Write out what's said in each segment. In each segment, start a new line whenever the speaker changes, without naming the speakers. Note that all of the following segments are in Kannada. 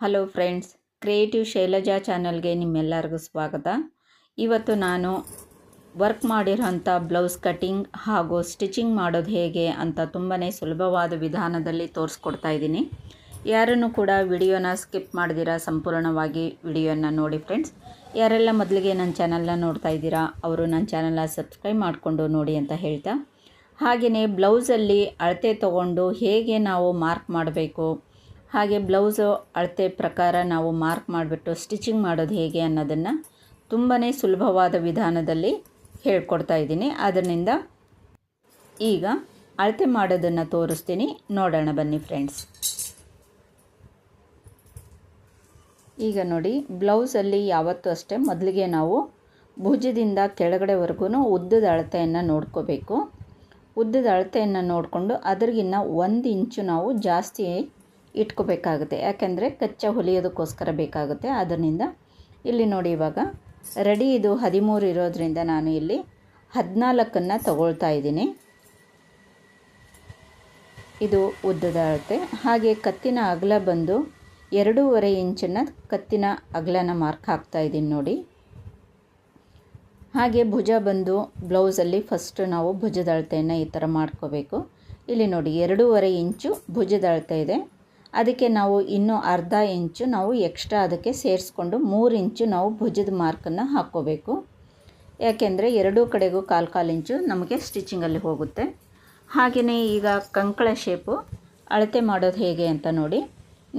ಹಲೋ ಫ್ರೆಂಡ್ಸ್ ಕ್ರಿಯೇಟಿವ್ ಶೈಲಜಾ ಚಾನಲ್ಗೆ ನಿಮ್ಮೆಲ್ಲರಿಗೂ ಸ್ವಾಗತ. ಇವತ್ತು ನಾನು ವರ್ಕ್ ಮಾಡಿರೋಂಥ ಬ್ಲೌಸ್ ಕಟಿಂಗ್ ಹಾಗೂ ಸ್ಟಿಚಿಂಗ್ ಮಾಡೋದು ಹೇಗೆ ಅಂತ ತುಂಬಾ ಸುಲಭವಾದ ವಿಧಾನದಲ್ಲಿ ತೋರಿಸ್ಕೊಡ್ತಾ ಇದ್ದೀನಿ. ಯಾರನ್ನು ಕೂಡ ವಿಡಿಯೋನ ಸ್ಕಿಪ್ ಮಾಡಿದಿರಾ ಸಂಪೂರ್ಣವಾಗಿ ವಿಡಿಯೋನ ನೋಡಿ ಫ್ರೆಂಡ್ಸ್ ಯಾರೆಲ್ಲ ಮೊದಲಿಗೆ ನನ್ನ ಚಾನಲ್ನ ನೋಡ್ತಾ ಇದ್ದೀರಾ, ಅವರು ನನ್ನ ಚಾನಲ್ನ ಸಬ್ಸ್ಕ್ರೈಬ್ ಮಾಡಿಕೊಂಡು ನೋಡಿ ಅಂತ ಹೇಳ್ತಾ. ಹಾಗೆಯೇ ಬ್ಲೌಸಲ್ಲಿ ಅಳತೆ ತಗೊಂಡು ಹೇಗೆ ನಾವು ಮಾರ್ಕ್ ಮಾಡಬೇಕು? ಹಾಗೆ ಬ್ಲೌಸು ಅಳತೆ ಪ್ರಕಾರ ನಾವು ಮಾರ್ಕ್ ಮಾಡಿಬಿಟ್ಟು ಸ್ಟಿಚಿಂಗ್ ಮಾಡೋದು ಹೇಗೆ ಅನ್ನೋದನ್ನು ತುಂಬಾ ಸುಲಭವಾದ ವಿಧಾನದಲ್ಲಿ ಹೇಳ್ಕೊಡ್ತಾ ಇದ್ದೀನಿ. ಅದರಿಂದ ಈಗ ಅಳತೆ ಮಾಡೋದನ್ನು ತೋರಿಸ್ತೀನಿ. ನೋಡೋಣ ಬನ್ನಿ ಫ್ರೆಂಡ್ಸ್. ಈಗ ನೋಡಿ, ಬ್ಲೌಸಲ್ಲಿ ಯಾವತ್ತೂ ಅಷ್ಟೇ ಮೊದಲಿಗೆ ನಾವು ಭುಜದಿಂದ ಕೆಳಗಡೆವರೆಗೂ ಉದ್ದದ ಅಳತೆಯನ್ನು ನೋಡ್ಕೋಬೇಕು. ಉದ್ದದ ಅಳತೆಯನ್ನು ನೋಡಿಕೊಂಡು ಅದ್ರಗಿನ್ನ ಒಂದು ಇಂಚು ನಾವು ಜಾಸ್ತಿ ಇಟ್ಕೋಬೇಕಾಗುತ್ತೆ. ಯಾಕೆಂದರೆ ಕಚ್ಚಾ ಹೊಲಿಯೋದಕ್ಕೋಸ್ಕರ ಬೇಕಾಗುತ್ತೆ. ಅದರಿಂದ ಇಲ್ಲಿ ನೋಡಿ ಇವಾಗ ರೆಡಿ ಇದು ಹದಿಮೂರು ಇರೋದರಿಂದ ನಾನು ಇಲ್ಲಿ ಹದಿನಾಲ್ಕನ್ನು ತಗೊಳ್ತಾ ಇದ್ದೀನಿ. ಇದು ಉದ್ದದ ಅಳತೆ. ಹಾಗೆ ಕತ್ತಿನ ಅಗಲ ಬಂದು ಎರಡೂವರೆ ಇಂಚನ್ನು ಕತ್ತಿನ ಅಗಲನ ಮಾರ್ಕ್ ಹಾಕ್ತಾ ಇದ್ದೀನಿ ನೋಡಿ. ಹಾಗೆ ಭುಜ ಬಂದು ಬ್ಲೌಸಲ್ಲಿ ಫಸ್ಟ್ ನಾವು ಭುಜದ ಅಳತೆಯನ್ನು ಈ ಥರ ಮಾಡ್ಕೋಬೇಕು. ಇಲ್ಲಿ ನೋಡಿ, ಎರಡೂವರೆ ಇಂಚು ಭುಜದ ಅಳತೆ ಇದೆ. ಅದಕ್ಕೆ ನಾವು ಇನ್ನೂ ಅರ್ಧ ಇಂಚು ನಾವು ಎಕ್ಸ್ಟ್ರಾ ಅದಕ್ಕೆ ಸೇರಿಸ್ಕೊಂಡು ಮೂರು ಇಂಚು ನಾವು ಭುಜದ ಮಾರ್ಕನ್ನು ಹಾಕ್ಕೋಬೇಕು. ಯಾಕೆಂದರೆ ಎರಡೂ ಕಡೆಗೂ ಕಾಲು ಕಾಲು ಇಂಚು ನಮಗೆ ಸ್ಟಿಚಿಂಗಲ್ಲಿ ಹೋಗುತ್ತೆ. ಹಾಗೆಯೇ ಈಗ ಕಂಕಳ ಶೇಪು ಅಳತೆ ಮಾಡೋದು ಹೇಗೆ ಅಂತ ನೋಡಿ,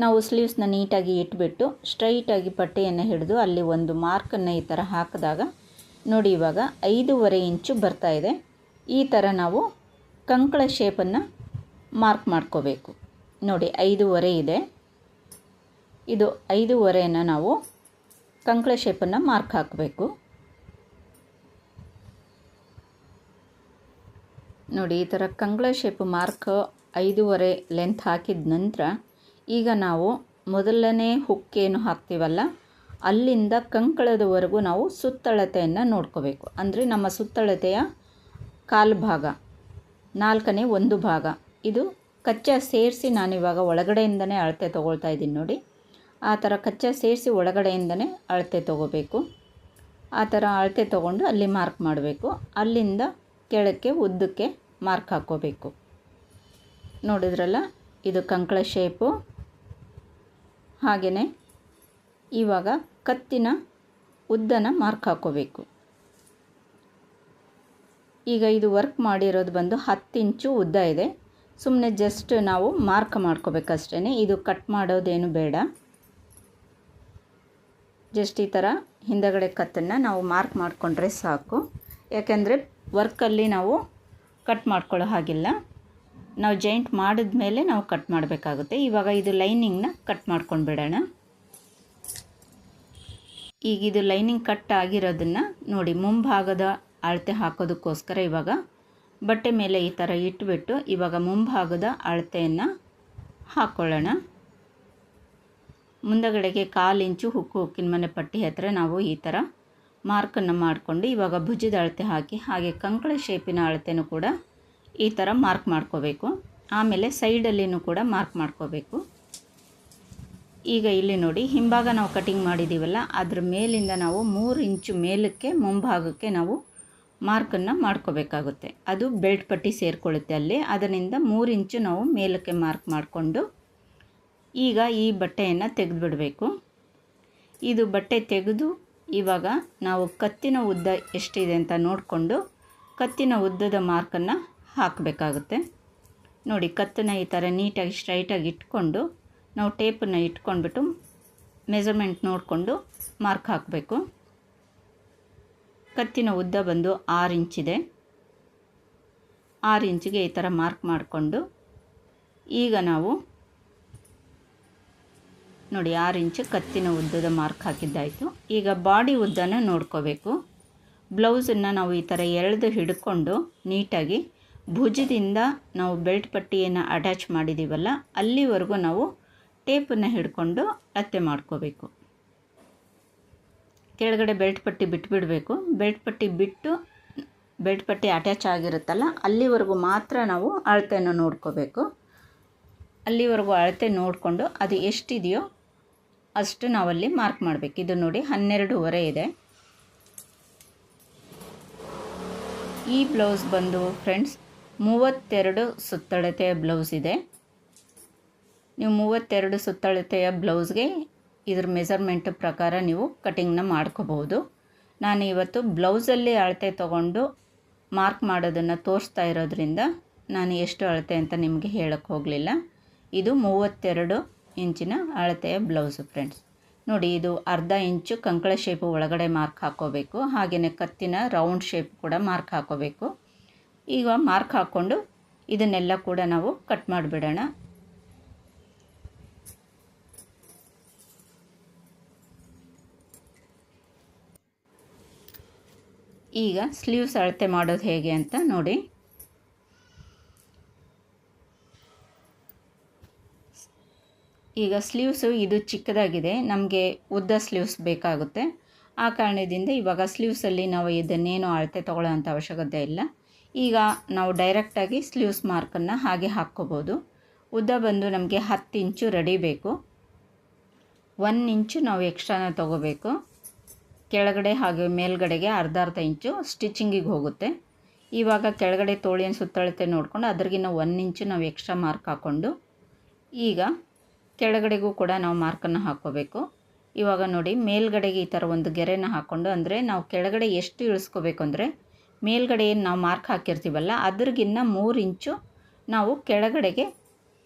ನಾವು ಸ್ಲೀವ್ಸ್ನ ನೀಟಾಗಿ ಇಟ್ಬಿಟ್ಟು ಸ್ಟ್ರೈಟಾಗಿ ಪಟ್ಟೆಯನ್ನು ಹಿಡಿದು ಅಲ್ಲಿ ಒಂದು ಮಾರ್ಕನ್ನು ಈ ಥರ ಹಾಕಿದಾಗ ನೋಡಿ ಇವಾಗ ಐದೂವರೆ ಇಂಚು ಬರ್ತಾ ಇದೆ. ಈ ಥರ ನಾವು ಕಂಕಳ ಶೇಪನ್ನು ಮಾರ್ಕ್ ಮಾಡ್ಕೋಬೇಕು. ನೋಡಿ, ಐದೂವರೆ ಇದೆ. ಇದು ಐದೂವರೆಯನ್ನು ನಾವು ಕಂಕಳ ಶೇಪನ್ನು ಮಾರ್ಕ್ ಹಾಕಬೇಕು. ನೋಡಿ, ಈ ಥರ ಕಂಕಳ ಶೇಪ್ ಮಾರ್ಕ್ ಐದೂವರೆ ಲೆಂತ್ ಹಾಕಿದ ನಂತರ ಈಗ ನಾವು ಮೊದಲನೇ ಹುಕ್ಕೇನು ಹಾಕ್ತೀವಲ್ಲ ಅಲ್ಲಿಂದ ಕಂಕಳದವರೆಗೂ ನಾವು ಸುತ್ತಳತೆಯನ್ನು ನೋಡ್ಕೋಬೇಕು. ಅಂದರೆ ನಮ್ಮ ಸುತ್ತಳತೆಯ ಕಾಲು ಭಾಗ ನಾಲ್ಕನೇ ಒಂದು ಭಾಗ. ಇದು ಕಚ್ಚಾ ಸೇರಿಸಿ ನಾನಿವಾಗ ಒಳಗಡೆಯಿಂದನೇ ಅಳತೆ ತೊಗೊಳ್ತಾ ಇದ್ದೀನಿ ನೋಡಿ. ಆ ಥರ ಕಚ್ಚಾ ಸೇರಿಸಿ ಒಳಗಡೆಯಿಂದನೇ ಅಳತೆ ತೊಗೋಬೇಕು. ಆ ಥರ ಅಳತೆ ತೊಗೊಂಡು ಅಲ್ಲಿ ಮಾರ್ಕ್ ಮಾಡಬೇಕು. ಅಲ್ಲಿಂದ ಕೆಳಕ್ಕೆ, ಉದ್ದಕ್ಕೆ ಮಾರ್ಕ್ ಹಾಕ್ಕೋಬೇಕು ನೋಡಿದ್ರಲ್ಲ, ಇದು ಕಂಕಳ ಶೇಪು ಹಾಗೆಯೇ ಇವಾಗ ಕತ್ತಿನ ಉದ್ದನ ಮಾರ್ಕ್ ಹಾಕೋಬೇಕು. ಈಗ ಇದು ವರ್ಕ್ ಮಾಡಿರೋದು ಬಂದು ಹತ್ತು ಇಂಚು ಉದ್ದ ಇದೆ. ಸುಮ್ಮನೆ ಜಸ್ಟ್ ನಾವು ಮಾರ್ಕ್ ಮಾಡ್ಕೋಬೇಕಷ್ಟೇ ಇದು ಕಟ್ ಮಾಡೋದೇನು ಬೇಡ. ಜಸ್ಟ್ ಈ ಥರ ಹಿಂದಗಡೆ ಕತ್ತನ್ನು ನಾವು ಮಾರ್ಕ್ ಮಾಡಿಕೊಂಡ್ರೆ ಸಾಕು. ಯಾಕೆಂದರೆ ವರ್ಕಲ್ಲಿ ನಾವು ಕಟ್ ಮಾಡ್ಕೊಳ್ಳೋ ಹಾಗಿಲ್ಲ. ನಾವು ಜಾಯಿಂಟ್ ಮಾಡಿದ ಮೇಲೆ ನಾವು ಕಟ್ ಮಾಡಬೇಕಾಗುತ್ತೆ. ಇವಾಗ ಇದು ಲೈನಿಂಗ್ನ ಕಟ್ ಮಾಡ್ಕೊಂಡು ಬಿಡೋಣ ಈಗ ಇದು ಲೈನಿಂಗ್ ಕಟ್ ಆಗಿರೋದನ್ನು ನೋಡಿ, ಮುಂಭಾಗದ ಅಳತೆ ಹಾಕೋದಕ್ಕೋಸ್ಕರ ಇವಾಗ ಬಟ್ಟೆ ಮೇಲೆ ಈ ಥರ ಇಟ್ಬಿಟ್ಟು ಇವಾಗ ಮುಂಭಾಗದ ಅಳತೆಯನ್ನು ಹಾಕ್ಕೊಳ್ಳೋಣ ಮುಂದಗಡೆಗೆ ಕಾಲು ಇಂಚು ಹುಕ್ಕು ಹುಕ್ಕಿನ ಮನೆ ಪಟ್ಟಿ ಹತ್ತಿರ ನಾವು ಈ ಥರ ಮಾರ್ಕನ್ನು ಮಾಡಿಕೊಂಡು ಇವಾಗ ಭುಜದ ಅಳತೆ ಹಾಕಿ ಹಾಗೆ ಕಂಕಳ ಶೇಪಿನ ಅಳತೆನೂ ಕೂಡ ಈ ಥರ ಮಾರ್ಕ್ ಮಾಡ್ಕೋಬೇಕು. ಆಮೇಲೆ ಸೈಡಲ್ಲಿನೂ ಕೂಡ ಮಾರ್ಕ್ ಮಾಡ್ಕೋಬೇಕು. ಈಗ ಇಲ್ಲಿ ನೋಡಿ, ಹಿಂಭಾಗ ನಾವು ಕಟಿಂಗ್ ಮಾಡಿದ್ದೀವಲ್ಲ ಅದ್ರ ಮೇಲಿಂದ ನಾವು ಮೂರು ಇಂಚು ಮೇಲಕ್ಕೆ ಮುಂಭಾಗಕ್ಕೆ ನಾವು ಮಾರ್ಕನ್ನು ಮಾಡ್ಕೋಬೇಕಾಗುತ್ತೆ. ಅದು ಬೆಲ್ಟ್ ಪಟ್ಟಿ ಸೇರಿಕೊಳ್ಳುತ್ತೆ ಅಲ್ಲಿ, ಅದರಿಂದ ಮೂರು ಇಂಚು ನಾವು ಮೇಲಕ್ಕೆ ಮಾರ್ಕ್ ಮಾಡಿಕೊಂಡು ಈಗ ಈ ಬಟ್ಟೆಯನ್ನು ತೆಗೆದುಬಿಡಬೇಕು. ಇದು ಬಟ್ಟೆ ತೆಗೆದು ಇವಾಗ ನಾವು ಕತ್ತಿನ ಉದ್ದ ಎಷ್ಟಿದೆ ಅಂತ ನೋಡಿಕೊಂಡು ಕತ್ತಿನ ಉದ್ದದ ಮಾರ್ಕನ್ನು ಹಾಕಬೇಕಾಗುತ್ತೆ. ನೋಡಿ, ಕತ್ತನ್ನು ಈ ಥರ ನೀಟಾಗಿ ಸ್ಟ್ರೈಟಾಗಿ ಇಟ್ಕೊಂಡು ನಾವು ಟೇಪನ್ನು ಇಟ್ಕೊಂಡ್ಬಿಟ್ಟು ಮೆಜರ್ಮೆಂಟ್ ನೋಡಿಕೊಂಡು ಮಾರ್ಕ್ ಹಾಕಬೇಕು. ಕತ್ತಿನ ಉದ್ದ ಬಂದು ಆರು ಇಂಚಿದೆ. ಆರು ಇಂಚಿಗೆ ಈ ಥರ ಮಾರ್ಕ್ ಮಾಡಿಕೊಂಡು ಈಗ ನಾವು ನೋಡಿ ಆರು ಇಂಚು ಕತ್ತಿನ ಉದ್ದದ ಮಾರ್ಕ್ ಹಾಕಿದ್ದಾಯಿತು. ಈಗ ಬಾಡಿ ಉದ್ದನ ನೋಡ್ಕೋಬೇಕು. ಬ್ಲೌಸನ್ನು ನಾವು ಈ ಥರ ಎಳೆದು ಹಿಡ್ಕೊಂಡು ನೀಟಾಗಿ ಭುಜದಿಂದ ನಾವು ಬೆಲ್ಟ್ ಪಟ್ಟಿಯನ್ನು ಅಟ್ಯಾಚ್ ಮಾಡಿದ್ದೀವಲ್ಲ, ಅಲ್ಲಿವರೆಗೂ ನಾವು ಟೇಪನ್ನು ಹಿಡ್ಕೊಂಡು ಅತ್ತೆ ಮಾಡ್ಕೋಬೇಕು. ಕೆಳಗಡೆ ಬೆಲ್ಟ್ ಪಟ್ಟಿ ಬಿಟ್ಬಿಡಬೇಕು. ಬೆಲ್ಟ್ ಪಟ್ಟಿ ಬಿಟ್ಟು ಬೆಲ್ಟ್ ಪಟ್ಟಿ ಅಟ್ಯಾಚ್ ಆಗಿರುತ್ತಲ್ಲ, ಅಲ್ಲಿವರೆಗೂ ಮಾತ್ರ ನಾವು ಅಳತೆಯನ್ನು ನೋಡ್ಕೋಬೇಕು. ಅಲ್ಲಿವರೆಗೂ ಅಳತೆ ನೋಡಿಕೊಂಡು ಅದು ಎಷ್ಟಿದೆಯೋ ಅಷ್ಟು ನಾವಲ್ಲಿ ಮಾರ್ಕ್ ಮಾಡಬೇಕು. ಇದು ನೋಡಿ ಹನ್ನೆರಡೂವರೆ ಇದೆ. ಈ ಬ್ಲೌಸ್ ಬಂದು ಫ್ರೆಂಡ್ಸ್, ಮೂವತ್ತೆರಡು ಸುತ್ತಳತೆಯ ಬ್ಲೌಸ್ ಇದೆ. ನೀವು ಮೂವತ್ತೆರಡು ಸುತ್ತಳತೆಯ ಬ್ಲೌಸ್ಗೆ ಇದ್ರ ಮೆಸರ್ಮೆಂಟ್ ಪ್ರಕಾರ ನೀವು ಕಟಿಂಗ್ನ ಮಾಡ್ಕೋಬಹುದು. ನಾನು ಇವತ್ತು ಬ್ಲೌಸಲ್ಲಿ ಅಳತೆ ತಗೊಂಡು ಮಾರ್ಕ್ ಮಾಡೋದನ್ನು ತೋರಿಸ್ತಾ ಇರೋದ್ರಿಂದ ನಾನು ಎಷ್ಟು ಅಳತೆ ಅಂತ ನಿಮಗೆ ಹೇಳಕ್ಕೆ ಹೋಗಲಿಲ್ಲ. ಇದು ಮೂವತ್ತೆರಡು ಇಂಚಿನ ಅಳತೆಯ ಬ್ಲೌಸು ಫ್ರೆಂಡ್ಸ್ ನೋಡಿ, ಇದು ಅರ್ಧ ಇಂಚು ಕಂಕಳ ಶೇಪು ಒಳಗಡೆ ಮಾರ್ಕ್ ಹಾಕ್ಕೋಬೇಕು ಹಾಗೆಯೇ ಕತ್ತಿನ ರೌಂಡ್ ಶೇಪ್ ಕೂಡ ಮಾರ್ಕ್ ಹಾಕ್ಕೋಬೇಕು ಈಗ ಮಾರ್ಕ್ ಹಾಕ್ಕೊಂಡು ಇದನ್ನೆಲ್ಲ ಕೂಡ ನಾವು ಕಟ್ ಮಾಡಿಬಿಡೋಣ. ಈಗ ಸ್ಲೀವ್ಸ್ ಅಳತೆ ಮಾಡೋದು ಹೇಗೆ ಅಂತ ನೋಡಿ. ಈಗ ಸ್ಲೀವ್ಸು ಇದು ಚಿಕ್ಕದಾಗಿದೆ, ನಮಗೆ ಉದ್ದ ಸ್ಲೀವ್ಸ್ ಬೇಕಾಗುತ್ತೆ. ಆ ಕಾರಣದಿಂದ ಇವಾಗ ಸ್ಲೀವ್ಸಲ್ಲಿ ನಾವು ಇದನ್ನೇನು ಅಳತೆ ತೊಗೊಳ್ಳೋ ಅಂಥ ಅವಶ್ಯಕತೆ ಇಲ್ಲ. ಈಗ ನಾವು ಡೈರೆಕ್ಟಾಗಿ ಸ್ಲೀವ್ಸ್ ಮಾರ್ಕನ್ನು ಹಾಗೆ ಹಾಕ್ಕೋಬೋದು. ಉದ್ದ ಬಂದು ನಮಗೆ ಹತ್ತು ಇಂಚು ರೆಡಿ ಬೇಕು. ಒನ್ ಇಂಚು ನಾವು ಎಕ್ಸ್ಟ್ರಾನ ತೊಗೋಬೇಕು. ಕೆಳಗಡೆ ಹಾಗೆ ಮೇಲ್ಗಡೆಗೆ ಅರ್ಧ ಅರ್ಧ ಇಂಚು ಸ್ಟಿಚಿಂಗಿಗೆ ಹೋಗುತ್ತೆ. ಇವಾಗ ಕೆಳಗಡೆ ತೋಳಿನ ಸುತ್ತಳತೆ ನೋಡಿಕೊಂಡು ಅದ್ರಿಗಿನ್ನ ಒನ್ ಇಂಚು ನಾವು ಎಕ್ಸ್ಟ್ರಾ ಮಾರ್ಕ್ ಹಾಕ್ಕೊಂಡು ಈಗ ಕೆಳಗಡೆಗೂ ಕೂಡ ನಾವು ಮಾರ್ಕನ್ನು ಹಾಕ್ಕೋಬೇಕು ಇವಾಗ ನೋಡಿ ಮೇಲ್ಗಡೆಗೆ ಈ ಥರ ಒಂದು ಗೆರೆನ ಹಾಕ್ಕೊಂಡು ಅಂದರೆ ನಾವು ಕೆಳಗಡೆ ಎಷ್ಟು ಇಳಿಸ್ಕೋಬೇಕು ಅಂದರೆ ಮೇಲ್ಗಡೆ ಏನು ನಾವು ಮಾರ್ಕ್ ಹಾಕಿರ್ತೀವಲ್ಲ ಅದ್ರಗಿನ್ನ ಮೂರು ಇಂಚು ನಾವು ಕೆಳಗಡೆಗೆ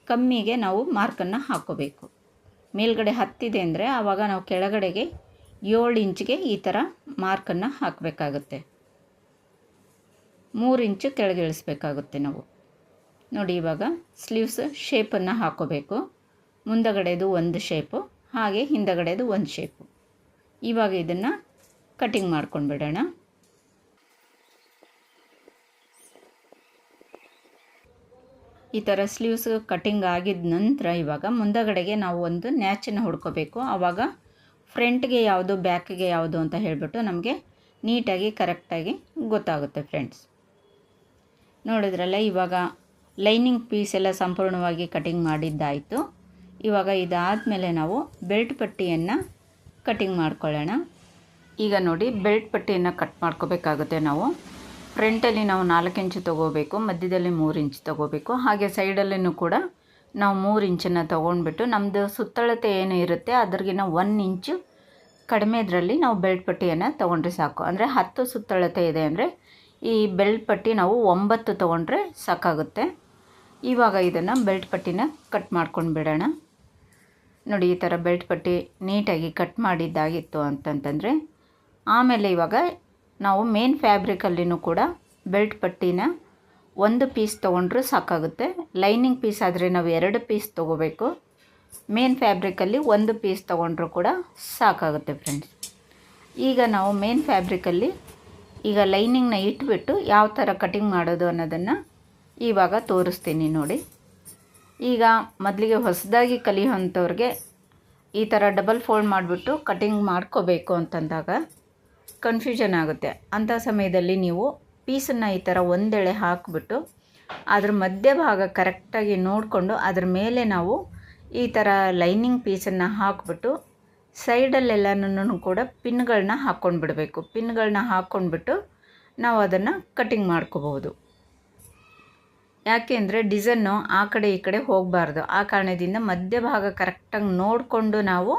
ಕಮ್ಮಿಗೆ ನಾವು ಮಾರ್ಕನ್ನು ಹಾಕ್ಕೋಬೇಕು ಮೇಲ್ಗಡೆ ಹತ್ತಿದೆ ಅಂದರೆ ಆವಾಗ ನಾವು ಕೆಳಗಡೆಗೆ ಏಳು ಇಂಚಿಗೆ ಈ ಥರ ಮಾರ್ಕನ್ನು ಹಾಕಬೇಕಾಗುತ್ತೆ. ಮೂರು ಇಂಚು ಕೆಳಗೆ ಇಳಿಸ್ಬೇಕಾಗುತ್ತೆ ನಾವು. ನೋಡಿ ಇವಾಗ ಸ್ಲೀವ್ಸ್ ಶೇಪನ್ನು ಹಾಕೋಬೇಕು. ಮುಂದಗಡೆದು ಒಂದು ಶೇಪು, ಹಾಗೆ ಹಿಂದಗಡೆದು ಒಂದು ಶೇಪು. ಇವಾಗ ಇದನ್ನು ಕಟಿಂಗ್ ಮಾಡ್ಕೊಂಡು ಬಿಡೋಣ ಈ ಥರ ಸ್ಲೀವ್ಸ್ ಕಟಿಂಗ್ ಆಗಿದ ನಂತರ ಇವಾಗ ಮುಂದಗಡೆಗೆ ನಾವು ಒಂದು ನ್ಯಾಚನ್ನು ಹೊಡ್ಕೋಬೇಕು. ಆವಾಗ ಫ್ರಂಟ್ಗೆ ಯಾವುದು, ಬ್ಯಾಕ್ಗೆ ಯಾವುದು ಅಂತ ಹೇಳಿಬಿಟ್ಟು ನಮಗೆ ನೀಟಾಗಿ, ಕರೆಕ್ಟಾಗಿ ಗೊತ್ತಾಗುತ್ತೆ ಫ್ರೆಂಡ್ಸ್. ನೋಡಿದ್ರಲ್ಲ, ಇವಾಗ ಲೈನಿಂಗ್ ಪೀಸ್ ಎಲ್ಲ ಸಂಪೂರ್ಣವಾಗಿ ಕಟಿಂಗ್ ಮಾಡಿದ್ದಾಯಿತು. ಇವಾಗ ಇದಾದ ಮೇಲೆ ನಾವು ಬೆಲ್ಟ್ ಪಟ್ಟಿಯನ್ನು ಕಟಿಂಗ್ ಮಾಡ್ಕೊಳ್ಳೋಣ. ಈಗ ನೋಡಿ, ಬೆಲ್ಟ್ ಪಟ್ಟಿಯನ್ನು ಕಟ್ ಮಾಡ್ಕೋಬೇಕಾಗುತ್ತೆ ನಾವು. ಫ್ರಂಟಲ್ಲಿ ನಾವು ನಾಲ್ಕು ಇಂಚು ತೊಗೋಬೇಕು, ಮಧ್ಯದಲ್ಲಿ ಮೂರು ಇಂಚು ತೊಗೋಬೇಕು. ಹಾಗೆ ಸೈಡಲ್ಲಿನೂ ಕೂಡ ನಾವು ಮೂರು ಇಂಚನ್ನು ತೊಗೊಂಡ್ಬಿಟ್ಟು ನಮ್ಮದು ಸುತ್ತಳತೆ ಏನು ಇರುತ್ತೆ ಅದ್ರಿಗಿನ ಒನ್ ಇಂಚು ಕಡಿಮೆ ಇದರಲ್ಲಿ ನಾವು ಬೆಲ್ಟ್ ಪಟ್ಟಿಯನ್ನು ತೊಗೊಂಡ್ರೆ ಸಾಕು. ಅಂದರೆ ಹತ್ತು ಸುತ್ತಳತೆ ಇದೆ ಅಂದರೆ ಈ ಬೆಲ್ಟ್ ಪಟ್ಟಿ ನಾವು ಒಂಬತ್ತು ತೊಗೊಂಡ್ರೆ ಸಾಕಾಗುತ್ತೆ. ಇವಾಗ ಇದನ್ನು ಬೆಲ್ಟ್ ಪಟ್ಟಿನ ಕಟ್ ಮಾಡ್ಕೊಂಡು ಬಿಡೋಣ. ನೋಡಿ, ಈ ಥರ ಬೆಲ್ಟ್ ಪಟ್ಟಿ ನೀಟಾಗಿ ಕಟ್ ಮಾಡಿದ್ದಾಗಿತ್ತು ಅಂತಂತಂದರೆ ಆಮೇಲೆ ಇವಾಗ ನಾವು ಮೇನ್ ಫ್ಯಾಬ್ರಿಕಲ್ಲಿನೂ ಕೂಡ ಬೆಲ್ಟ್ ಪಟ್ಟಿನ ಒಂದು ಪೀಸ್ ತೊಗೊಂಡ್ರೂ ಸಾಕಾಗುತ್ತೆ. ಲೈನಿಂಗ್ ಪೀಸ್ ಆದರೆ ನಾವು ಎರಡು ಪೀಸ್ ತೊಗೋಬೇಕು. ಮೇನ್ ಫ್ಯಾಬ್ರಿಕಲ್ಲಿ ಒಂದು ಪೀಸ್ ತೊಗೊಂಡ್ರೂ ಕೂಡ ಸಾಕಾಗುತ್ತೆ ಫ್ರೆಂಡ್ಸ್ ಈಗ ನಾವು ಮೇನ್ ಫ್ಯಾಬ್ರಿಕಲ್ಲಿ ಈಗ ಲೈನಿಂಗ್ನ ಇಟ್ಬಿಟ್ಟು ಯಾವ ಥರ ಕಟಿಂಗ್ ಮಾಡೋದು ಅನ್ನೋದನ್ನು ಇವಾಗ ತೋರಿಸ್ತೀನಿ ನೋಡಿ. ಈಗ ಮೊದಲಿಗೆ ಹೊಸದಾಗಿ ಕಲಿಯೋಂಥವ್ರಿಗೆ ಈ ಥರ ಡಬಲ್ ಫೋಲ್ಡ್ ಮಾಡಿಬಿಟ್ಟು ಕಟಿಂಗ್ ಮಾಡ್ಕೋಬೇಕು ಅಂತಂದಾಗ ಕನ್ಫ್ಯೂಷನ್ ಆಗುತ್ತೆ. ಅಂಥ ಸಮಯದಲ್ಲಿ ನೀವು ಪೀಸನ್ನು ಈ ಥರ ಒಂದೆಳೆ ಹಾಕಿಬಿಟ್ಟು ಅದ್ರ ಮಧ್ಯಭಾಗ ಕರೆಕ್ಟಾಗಿ ನೋಡಿಕೊಂಡು ಅದ್ರ ಮೇಲೆ ನಾವು ಈ ಥರ ಲೈನಿಂಗ್ ಪೀಸನ್ನು ಹಾಕ್ಬಿಟ್ಟು ಸೈಡಲ್ಲೆಲ್ಲನೂ ಕೂಡ ಪಿನ್ಗಳನ್ನ ಹಾಕ್ಕೊಂಡು ಬಿಡಬೇಕು ಪಿನ್ಗಳನ್ನ ಹಾಕ್ಕೊಂಡ್ಬಿಟ್ಟು ನಾವು ಅದನ್ನು ಕಟ್ಟಿಂಗ್ ಮಾಡ್ಕೋಬಹುದು. ಯಾಕೆ ಅಂದರೆ ಡಿಸೈನು ಆ ಕಡೆ ಈ ಕಡೆ ಹೋಗಬಾರ್ದು. ಆ ಕಾರಣದಿಂದ ಮಧ್ಯಭಾಗ ಕರೆಕ್ಟಾಗಿ ನೋಡಿಕೊಂಡು ನಾವು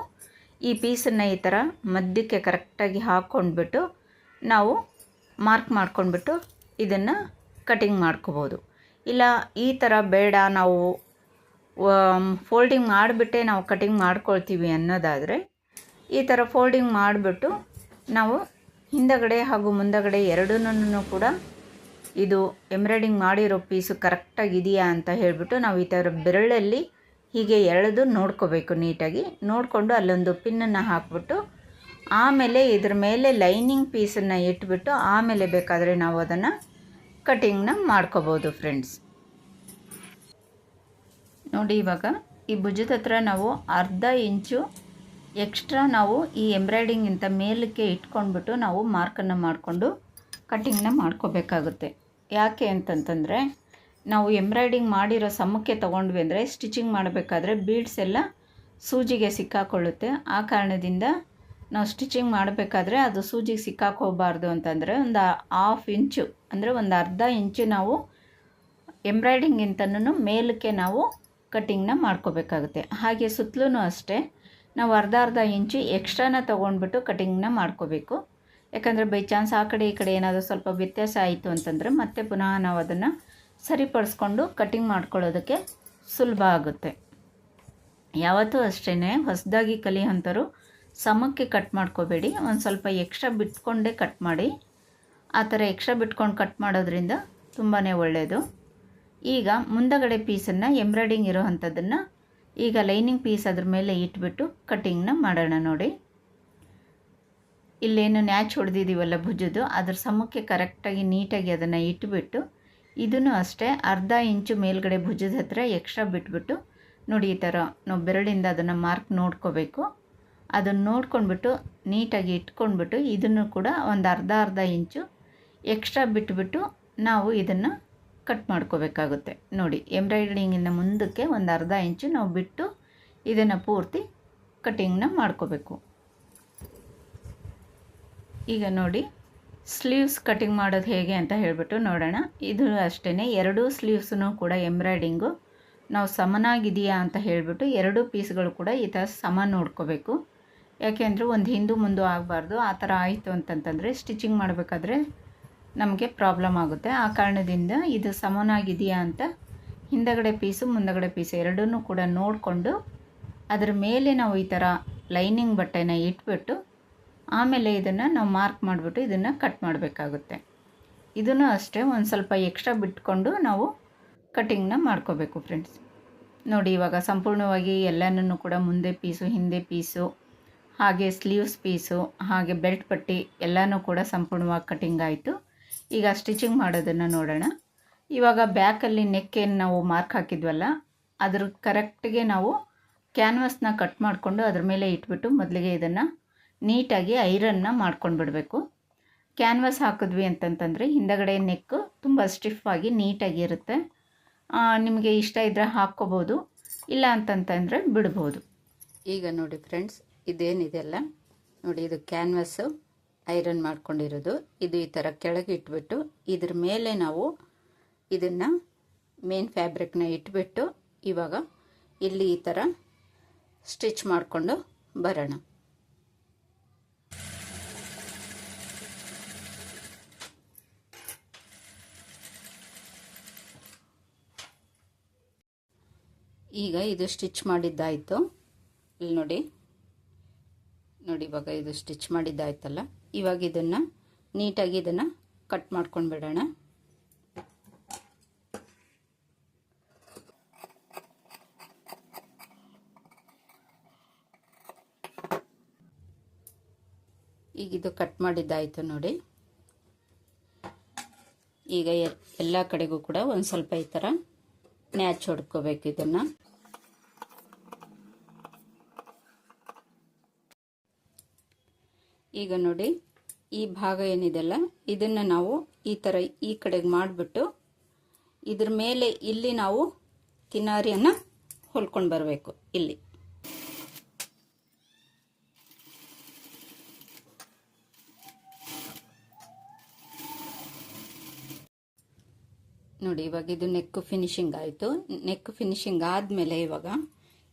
ಈ ಪೀಸನ್ನು ಈ ಥರ ಮಧ್ಯಕ್ಕೆ ಕರೆಕ್ಟಾಗಿ ಹಾಕ್ಕೊಂಡ್ಬಿಟ್ಟು ನಾವು ಮಾರ್ಕ್ ಮಾಡ್ಕೊಂಡ್ಬಿಟ್ಟು ಇದನ್ನು ಕಟಿಂಗ್ ಮಾಡ್ಕೋಬೋದು. ಇಲ್ಲ, ಈ ಥರ ಬೇಡ, ನಾವು ಫೋಲ್ಡಿಂಗ್ ಮಾಡಿಬಿಟ್ಟೆ ನಾವು ಕಟಿಂಗ್ ಮಾಡ್ಕೊಳ್ತೀವಿ ಅನ್ನೋದಾದರೆ, ಈ ಥರ ಫೋಲ್ಡಿಂಗ್ ಮಾಡಿಬಿಟ್ಟು ನಾವು ಹಿಂದಗಡೆ ಹಾಗೂ ಮುಂದಗಡೆ ಎರಡನ್ನೂ ಕೂಡ ಇದು ಎಂಬ್ರಾಯ್ಡಿಂಗ್ ಮಾಡಿರೋ ಪೀಸು ಕರೆಕ್ಟಾಗಿ ಇದೆಯಾ ಅಂತ ಹೇಳಿಬಿಟ್ಟು ನಾವು ಈ ಥರ ಬೆರಳಲ್ಲಿ ಹೀಗೆ ಎಳೆದು ನೋಡ್ಕೋಬೇಕು ನೀಟಾಗಿ. ನೋಡಿಕೊಂಡು ಅಲ್ಲೊಂದು ಪಿನ್ನನ್ನು ಹಾಕ್ಬಿಟ್ಟು ಆಮೇಲೆ ಇದ್ರ ಮೇಲೆ ಲೈನಿಂಗ್ ಪೀಸನ್ನು ಇಟ್ಬಿಟ್ಟು ಆಮೇಲೆ ಬೇಕಾದರೆ ನಾವು ಅದನ್ನು ಕಟಿಂಗ್ನ ಮಾಡ್ಕೋಬೋದು ಫ್ರೆಂಡ್ಸ್. ನೋಡಿ ಇವಾಗ ಈ ಭುಜದ ಹತ್ರ ನಾವು ಅರ್ಧ ಇಂಚು ಎಕ್ಸ್ಟ್ರಾ ನಾವು ಈ ಎಂಬ್ರಾಯ್ಡಿಂಗಿಂತ ಮೇಲಕ್ಕೆ ಇಟ್ಕೊಂಡ್ಬಿಟ್ಟು ನಾವು ಮಾರ್ಕನ್ನು ಮಾಡಿಕೊಂಡು ಕಟ್ಟಿಂಗ್ನ ಮಾಡ್ಕೋಬೇಕಾಗುತ್ತೆ. ಯಾಕೆ ಅಂತಂತಂದರೆ ನಾವು ಎಂಬ್ರಾಯ್ಡಿಂಗ್ ಮಾಡಿರೋ ಸಮಕ್ಕೆ ತೊಗೊಂಡ್ವಿ ಅಂದರೆ ಸ್ಟಿಚಿಂಗ್ ಮಾಡಬೇಕಾದ್ರೆ ಬೀಡ್ಸ್ ಎಲ್ಲ ಸೂಜಿಗೆ ಸಿಕ್ಕಾಕೊಳ್ಳುತ್ತೆ. ಆ ಕಾರಣದಿಂದ ನಾವು ಸ್ಟಿಚಿಂಗ್ ಮಾಡಬೇಕಾದ್ರೆ ಅದು ಸೂಜಿಗೆ ಸಿಕ್ಕಾಕೋಬಾರ್ದು ಅಂತಂದರೆ ಒಂದು ಹಾಫ್ ಇಂಚು ಅಂದರೆ ಒಂದು ಅರ್ಧ ಇಂಚು ನಾವು ಎಂಬ್ರಾಯ್ಡಿಂಗಿಂತನೂ ಮೇಲಕ್ಕೆ ನಾವು ಕಟ್ಟಿಂಗ್ನ ಮಾಡ್ಕೋಬೇಕಾಗುತ್ತೆ. ಹಾಗೆ ಸುತ್ತಲೂ ಅಷ್ಟೇ, ನಾವು ಅರ್ಧ ಅರ್ಧ ಇಂಚು ಎಕ್ಸ್ಟ್ರಾನ ತೊಗೊಂಡ್ಬಿಟ್ಟು ಕಟ್ಟಿಂಗ್ನ ಮಾಡ್ಕೋಬೇಕು. ಯಾಕಂದರೆ ಬೈ ಚಾನ್ಸ್ ಆ ಕಡೆ ಈ ಕಡೆ ಏನಾದರೂ ಸ್ವಲ್ಪ ವ್ಯತ್ಯಾಸ ಆಯಿತು ಅಂತಂದರೆ ಮತ್ತೆ ಪುನಃ ನಾವು ಅದನ್ನು ಸರಿಪಡಿಸ್ಕೊಂಡು ಕಟ್ಟಿಂಗ್ ಮಾಡ್ಕೊಳ್ಳೋದಕ್ಕೆ ಸುಲಭ ಆಗುತ್ತೆ. ಯಾವತ್ತೂ ಅಷ್ಟೇ ಹೊಸದಾಗಿ ಕಲಿಯೋಂಥವ್ರು ಸಮಕ್ಕೆ ಕಟ್ ಮಾಡ್ಕೋಬೇಡಿ. ಒಂದು ಸ್ವಲ್ಪ ಎಕ್ಸ್ಟ್ರಾ ಬಿಟ್ಕೊಂಡೇ ಕಟ್ ಮಾಡಿ. ಆ ಥರ ಎಕ್ಸ್ಟ್ರಾ ಬಿಟ್ಕೊಂಡು ಕಟ್ ಮಾಡೋದ್ರಿಂದ ತುಂಬಾ ಒಳ್ಳೆಯದು ಈಗ ಮುಂದಗಡೆ ಪೀಸನ್ನು ಎಂಬ್ರಾಯ್ಡಿಂಗ್ ಇರೋ ಅಂಥದ್ದನ್ನು ಈಗ ಲೈನಿಂಗ್ ಪೀಸ್ ಅದ್ರ ಮೇಲೆ ಇಟ್ಬಿಟ್ಟು ಕಟ್ಟಿಂಗ್ನ ಮಾಡೋಣ ನೋಡಿ. ಇಲ್ಲೇನು ನ್ಯಾಚ್ ಹೊಡೆದಿದ್ದೀವಲ್ಲ ಭುಜದ್ದು, ಅದ್ರ ಸಮಕ್ಕೆ ಕರೆಕ್ಟಾಗಿ ನೀಟಾಗಿ ಅದನ್ನು ಇಟ್ಬಿಟ್ಟು ಇದನ್ನು ಅಷ್ಟೇ ಅರ್ಧ ಇಂಚು ಮೇಲ್ಗಡೆ ಭುಜದ ಹತ್ರ ಎಕ್ಸ್ಟ್ರಾ ಬಿಟ್ಬಿಟ್ಟು ನೋಡಿ ಈ ಥರ ನಾವು ಬೆರಳಿಂದ ಅದನ್ನು ಮಾರ್ಕ್ ನೋಡ್ಕೋಬೇಕು. ಅದನ್ನು ನೋಡ್ಕೊಂಡ್ಬಿಟ್ಟು ನೀಟಾಗಿ ಇಟ್ಕೊಂಡ್ಬಿಟ್ಟು ಇದನ್ನು ಕೂಡ ಒಂದು ಅರ್ಧ ಅರ್ಧ ಇಂಚು ಎಕ್ಸ್ಟ್ರಾ ಬಿಟ್ಬಿಟ್ಟು ನಾವು ಇದನ್ನು ಕಟ್ ಮಾಡ್ಕೋಬೇಕಾಗುತ್ತೆ. ನೋಡಿ ಎಂಬ್ರಾಯ್ಡ್ರಿಂಗಿನ ಮುಂದಕ್ಕೆ ಒಂದು ಅರ್ಧ ಇಂಚು ನಾವು ಬಿಟ್ಟು ಇದನ್ನು ಪೂರ್ತಿ ಕಟ್ಟಿಂಗ್ನ ಮಾಡ್ಕೋಬೇಕು. ಈಗ ನೋಡಿ ಸ್ಲೀವ್ಸ್ ಕಟಿಂಗ್ ಮಾಡೋದು ಹೇಗೆ ಅಂತ ಹೇಳಿಬಿಟ್ಟು ನೋಡೋಣ. ಇದು ಅಷ್ಟೇ ಎರಡೂ ಸ್ಲೀವ್ಸೂ ಕೂಡ ಎಂಬ್ರಾಯ್ಡಿಂಗು ನಾವು ಸಮನಾಗಿದೆಯಾ ಅಂತ ಹೇಳಿಬಿಟ್ಟು ಎರಡೂ ಪೀಸ್ಗಳು ಕೂಡ ಈ ಥರ ಸಮ ನೋಡ್ಕೋಬೇಕು. ಯಾಕೆಂದರೆ ಒಂದು ಹಿಂದೂ ಮುಂದೂ ಆಗಬಾರ್ದು, ಆ ಥರ ಆಯಿತು ಅಂತಂತಂದರೆ ಸ್ಟಿಚಿಂಗ್ ಮಾಡಬೇಕಾದ್ರೆ ನಮಗೆ ಪ್ರಾಬ್ಲಮ್ ಆಗುತ್ತೆ. ಆ ಕಾರಣದಿಂದ ಇದು ಸಮನಾಗಿದೆಯಾ ಅಂತ ಹಿಂದಗಡೆ ಪೀಸು, ಮುಂದಗಡೆ ಪೀಸು ಎರಡನ್ನೂ ಕೂಡ ನೋಡಿಕೊಂಡು ಅದರ ಮೇಲೆ ನಾವು ಈ ಥರ ಲೈನಿಂಗ್ ಬಟ್ಟೆನ ಇಟ್ಬಿಟ್ಟು ಆಮೇಲೆ ಇದನ್ನು ನಾವು ಮಾರ್ಕ್ ಮಾಡಿಬಿಟ್ಟು ಇದನ್ನು ಕಟ್ ಮಾಡಬೇಕಾಗುತ್ತೆ. ಇದನ್ನು ಅಷ್ಟೇ ಒಂದು ಸ್ವಲ್ಪ ಎಕ್ಸ್ಟ್ರಾ ಬಿಟ್ಕೊಂಡು ನಾವು ಕಟ್ಟಿಂಗ್ನ ಮಾಡ್ಕೋಬೇಕು ಫ್ರೆಂಡ್ಸ್ ನೋಡಿ ಇವಾಗ ಸಂಪೂರ್ಣವಾಗಿ ಎಲ್ಲನೂ ಕೂಡ ಮುಂದೆ ಪೀಸು, ಹಿಂದೆ ಪೀಸು ಹಾಗೆ ಸ್ಲೀವ್ಸ್ ಪೀಸು ಹಾಗೆ ಬೆಲ್ಟ್ ಪಟ್ಟಿ ಎಲ್ಲನೂ ಕೂಡ ಸಂಪೂರ್ಣವಾಗಿ ಕಟ್ಟಿಂಗ್ ಆಯಿತು. ಈಗ ಸ್ಟಿಚಿಂಗ್ ಮಾಡೋದನ್ನು ನೋಡೋಣ. ಇವಾಗ ಬ್ಯಾಕಲ್ಲಿ ನೆಕ್ ಏನು ನಾವು ಮಾರ್ಕ್ ಹಾಕಿದ್ವಲ್ಲ, ಅದ್ರ ಕರೆಕ್ಟ್ಗೆ ನಾವು ಕ್ಯಾನ್ವಸ್ನ ಕಟ್ ಮಾಡಿಕೊಂಡು ಅದ್ರ ಮೇಲೆ ಇಟ್ಬಿಟ್ಟು ಮೊದಲಿಗೆ ಇದನ್ನು ನೀಟಾಗಿ ಐರನ್ನ ಮಾಡ್ಕೊಂಡು ಬಿಡಬೇಕು. ಕ್ಯಾನ್ವಾಸ್ ಹಾಕಿದ್ವಿ ಅಂತಂತಂದರೆ ಹಿಂದಗಡೆ ನೆಕ್ಕು ತುಂಬ ಸ್ಟಿಫಾಗಿ ನೀಟಾಗಿರುತ್ತೆ ನಿಮಗೆ ಇಷ್ಟ ಇದ್ದರೆ ಹಾಕ್ಕೋಬೋದು, ಇಲ್ಲ ಅಂತಂತಂದರೆ ಬಿಡ್ಬೋದು. ಈಗ ನೋಡಿ ಫ್ರೆಂಡ್ಸ್ ಇದೇನಿದೆಲ್ಲ? ನೋಡಿ, ಇದು ಕ್ಯಾನ್ವಾಸು, ಐರನ್ ಮಾಡ್ಕೊಂಡಿರೋದು. ಇದು ಈ ಥರ ಕೆಳಗೆ ಇಟ್ಬಿಟ್ಟು, ಇದ್ರ ಮೇಲೆ ನಾವು ಇದನ್ನು ಮೇನ್ ಫ್ಯಾಬ್ರಿಕ್ನ ಇಟ್ಬಿಟ್ಟು, ಇವಾಗ ಇಲ್ಲಿ ಈ ಥರ ಸ್ಟಿಚ್ ಮಾಡಿಕೊಂಡು ಬರೋಣ. ಈಗ ಇದು ಸ್ಟಿಚ್ ಮಾಡಿದ್ದಾಯಿತು. ಇಲ್ಲಿ ನೋಡಿ. ನೋಡಿ, ಇವಾಗ ಇದು ಸ್ಟಿಚ್ ಮಾಡಿದ್ದಾಯ್ತಲ್ಲ? ಇವಾಗ ಇದನ್ನು ನೀಟಾಗಿ ಇದನ್ನು ಕಟ್ ಮಾಡ್ಕೊಂಡು ಬಿಡೋಣ ಈಗ ಇದು ಕಟ್ ಮಾಡಿದ್ದಾಯಿತು ನೋಡಿ. ಈಗ ಎಲ್ಲ ಕಡೆಗೂ ಕೂಡ ಒಂದು ಸ್ವಲ್ಪ ಈ ಥರ ನ್ಯಾಚ್ ಹೊಡ್ಕೋಬೇಕು ಇದನ್ನು. ಈಗ ನೋಡಿ, ಈ ಭಾಗ ಏನಿದೆಲ್ಲ? ಇದನ್ನು ನಾವು ಈ ಥರ ಈ ಕಡೆಗೆ ಮಾಡಿಬಿಟ್ಟು, ಇದ್ರ ಮೇಲೆ ಇಲ್ಲಿ ನಾವು ಕಿನಾರಿಯನ್ನು ಹೊಲ್ಕೊಂಡು ಬರಬೇಕು, ಇಲ್ಲಿ. ನೋಡಿ, ಇವಾಗ ಇದು ನೆಕ್ ಫಿನಿಶಿಂಗ್ ಆಯಿತು. ನೆಕ್ ಫಿನಿಶಿಂಗ್ ಆದಮೇಲೆ ಇವಾಗ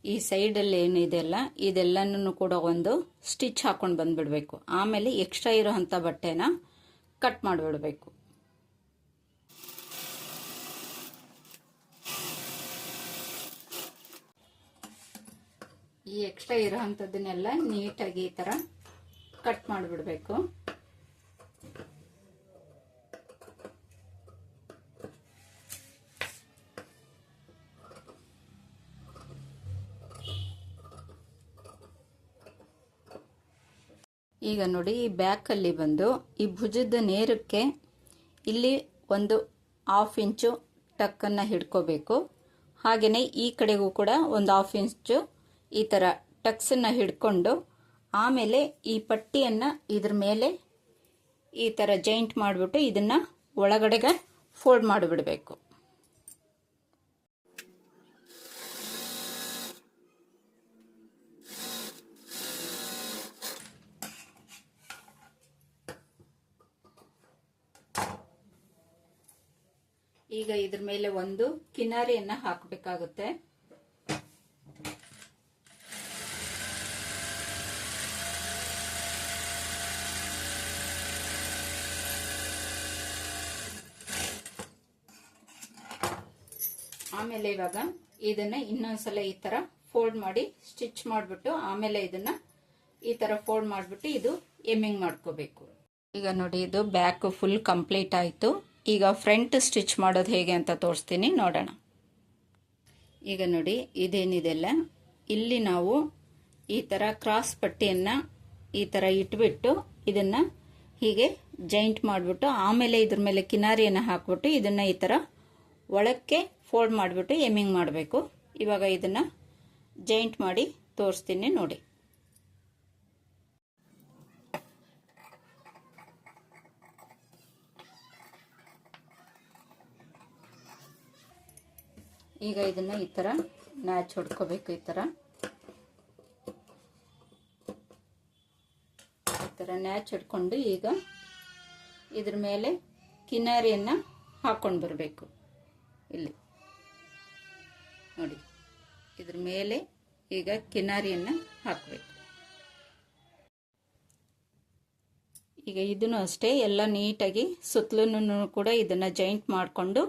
ಈ ಸೈಡಲ್ಲಿ ಏನಿದೆಲ್ಲ ಇದೆಲ್ಲನೂ ಕೂಡ ಒಂದು ಸ್ಟಿಚ್ ಹಾಕೊಂಡು ಬಂದ್ಬಿಡ್ಬೇಕು. ಆಮೇಲೆ ಎಕ್ಸ್ಟ್ರಾ ಇರೋ ಅಂಥ ಬಟ್ಟೆನ ಕಟ್ ಮಾಡಿಬಿಡಬೇಕು. ಈ ಎಕ್ಸ್ಟ್ರಾ ಇರೋ ಅಂಥದ್ದನ್ನೆಲ್ಲ ನೀಟಾಗಿ ಈ ಥರ ಕಟ್ ಮಾಡಿಬಿಡ್ಬೇಕು. ಈಗ ನೋಡಿ ಈ ಬ್ಯಾಕಲ್ಲಿ ಬಂದು ಈ ಭುಜದ ನೇರಕ್ಕೆ ಇಲ್ಲಿ ಒಂದು ಹಾಫ್ ಇಂಚು ಟಕ್ಕನ್ನು ಹಿಡ್ಕೋಬೇಕು. ಹಾಗೆಯೇ ಈ ಕಡೆಗೂ ಕೂಡ ಒಂದು ಹಾಫ್ ಇಂಚು ಈ ಥರ ಟಕ್ಸನ್ನು ಹಿಡ್ಕೊಂಡು ಆಮೇಲೆ ಈ ಪಟ್ಟಿಯನ್ನು ಇದ್ರ ಮೇಲೆ ಈ ಥರ ಜೈಂಟ್ ಮಾಡಿಬಿಟ್ಟು ಇದನ್ನು ಒಳಗಡೆಗೆ ಫೋಲ್ಡ್ ಮಾಡಿಬಿಡಬೇಕು. ಈಗ ಇದ್ರ ಮೇಲೆ ಒಂದು ಕಿನಾರಿಯನ್ನ ಹಾಕಬೇಕಾಗುತ್ತೆ. ಆಮೇಲೆ ಇವಾಗ ಇದನ್ನ ಇನ್ನೊಂದ್ಸಲ ಈ ತರ ಫೋಲ್ಡ್ ಮಾಡಿ ಸ್ಟಿಚ್ ಮಾಡಿಬಿಟ್ಟು ಆಮೇಲೆ ಇದನ್ನ ಈ ತರ ಫೋಲ್ಡ್ ಮಾಡಿಬಿಟ್ಟು ಇದು ಎಮ್ಮಿಂಗ್ ಮಾಡ್ಕೋಬೇಕು. ಈಗ ನೋಡಿ ಇದು ಬ್ಯಾಕ್ ಫುಲ್ ಕಂಪ್ಲೀಟ್ ಆಯಿತು. ಈಗ ಫ್ರಂಟ್ ಸ್ಟಿಚ್ ಮಾಡೋದು ಹೇಗೆ ಅಂತ ತೋರಿಸ್ತೀನಿ, ನೋಡೋಣ. ಈಗ ನೋಡಿ, ಇದೇನಿದೆಲ್ಲ? ಇಲ್ಲಿ ನಾವು ಈ ಥರ ಕ್ರಾಸ್ ಪಟ್ಟಿಯನ್ನು ಈ ಥರ ಇಟ್ಬಿಟ್ಟು ಇದನ್ನು ಹೀಗೆ ಜಾಯಿಂಟ್ ಮಾಡಿಬಿಟ್ಟು, ಆಮೇಲೆ ಇದ್ರ ಮೇಲೆ ಕಿನಾರಿಯನ್ನು ಹಾಕ್ಬಿಟ್ಟು ಇದನ್ನು ಈ ಥರ ಒಳಕ್ಕೆ ಫೋಲ್ಡ್ ಮಾಡಿಬಿಟ್ಟು ಎಮ್ಮಿಂಗ್ ಮಾಡಬೇಕು. ಇವಾಗ ಇದನ್ನು ಜಾಯಿಂಟ್ ಮಾಡಿ ತೋರಿಸ್ತೀನಿ ನೋಡಿ. ಈಗ ಇದನ್ನ ಈ ಥರ ನ್ಯಾಚ್ ಹೊಡ್ಕೋಬೇಕು ಈ ಥರ ಈ ಥರ ನ್ಯಾಚ್ ಹಿಡ್ಕೊಂಡು ಈಗ ಇದ್ರ ಮೇಲೆ ಕಿನಾರಿಯನ್ನು ಹಾಕೊಂಡು ಬರಬೇಕು. ಇಲ್ಲಿ. ನೋಡಿ. ಇದ್ರ ಮೇಲೆ ಈಗ ಕಿನಾರಿಯನ್ನು ಹಾಕಬೇಕು. ಈಗ ಇದನ್ನು ಅಷ್ಟೇ ಎಲ್ಲ ನೀಟಾಗಿ ಸುತ್ತಲೂ ಕೂಡ ಇದನ್ನು ಜಾಯಿಂಟ್ ಮಾಡಿಕೊಂಡು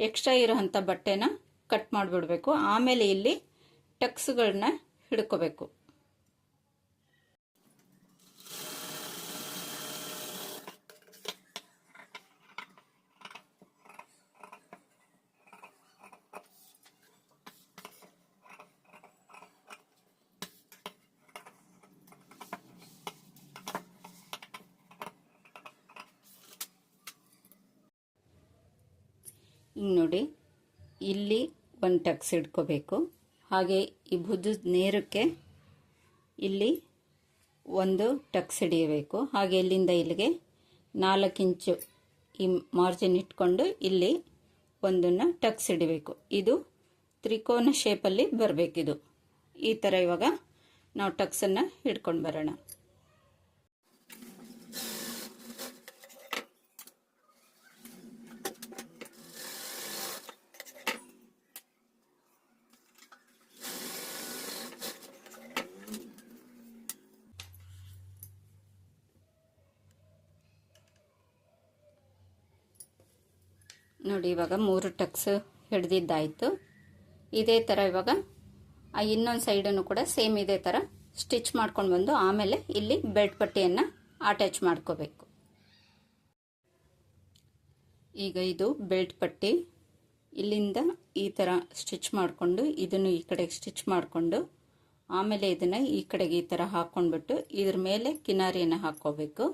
ಎಕ್ಸ್ಟ್ರಾ ಇರೋವಂಥ ಬಟ್ಟೆನ ಕಟ್ ಮಾಡಿಬಿಡ್ಬೇಕು. ಆಮೇಲೆ ಇಲ್ಲಿ ಟಕ್ಸ್ಗಳನ್ನ ಹಿಡ್ಕೋಬೇಕು. ಹಿಂಗೆ ನೋಡಿ ಇಲ್ಲಿ ಒಂದು ಟಕ್ಸ್ ಇಟ್ಕೋಬೇಕು. ಹಾಗೆ ಈ ಭುಜದ ನೇರಕ್ಕೆ ಇಲ್ಲಿ ಒಂದು ಟಕ್ಸ್ ಹಿಡಿಯಬೇಕು. ಹಾಗೆ ಇಲ್ಲಿಂದ ಇಲ್ಲಿಗೆ ನಾಲ್ಕು ಇಂಚು ಈ ಮಾರ್ಜಿನ್ ಇಟ್ಕೊಂಡು ಇಲ್ಲಿ ಒಂದನ್ನು ಟಕ್ಸ್ ಹಿಡಿಬೇಕು. ಇದು ತ್ರಿಕೋನ ಶೇಪಲ್ಲಿ ಬರಬೇಕಿದು. ಈ ಥರ ಇವಾಗ ನಾವು ಟಕ್ಸನ್ನು ಹಿಡ್ಕೊಂಡು ಬರೋಣ. ನೋಡಿ, ಇವಾಗ ಮೂರು ಟಕ್ಸ್ ಹಿಡ್ದಿದ್ದಾಯಿತು. ಇದೇ ಥರ ಇವಾಗ ಇನ್ನೊಂದು ಸೈಡನ್ನು ಕೂಡ ಸೇಮ್ ಇದೇ ಥರ ಸ್ಟಿಚ್ ಮಾಡ್ಕೊಂಡು ಬಂದು ಆಮೇಲೆ ಇಲ್ಲಿ ಬೆಡ್ ಪಟ್ಟಿಯನ್ನು ಅಟ್ಯಾಚ್ ಮಾಡ್ಕೋಬೇಕು. ಈಗ ಇದು ಬೆಲ್ಟ್ ಪಟ್ಟಿ. ಇಲ್ಲಿಂದ ಈ ಥರ ಸ್ಟಿಚ್ ಮಾಡಿಕೊಂಡು, ಇದನ್ನು ಈ ಕಡೆಗೆ ಸ್ಟಿಚ್ ಮಾಡಿಕೊಂಡು, ಆಮೇಲೆ ಇದನ್ನು ಈ ಕಡೆಗೆ ಈ ಥರ ಹಾಕ್ಕೊಂಡ್ಬಿಟ್ಟು ಇದ್ರ ಮೇಲೆ ಕಿನಾರಿಯನ್ನು ಹಾಕ್ಕೋಬೇಕು.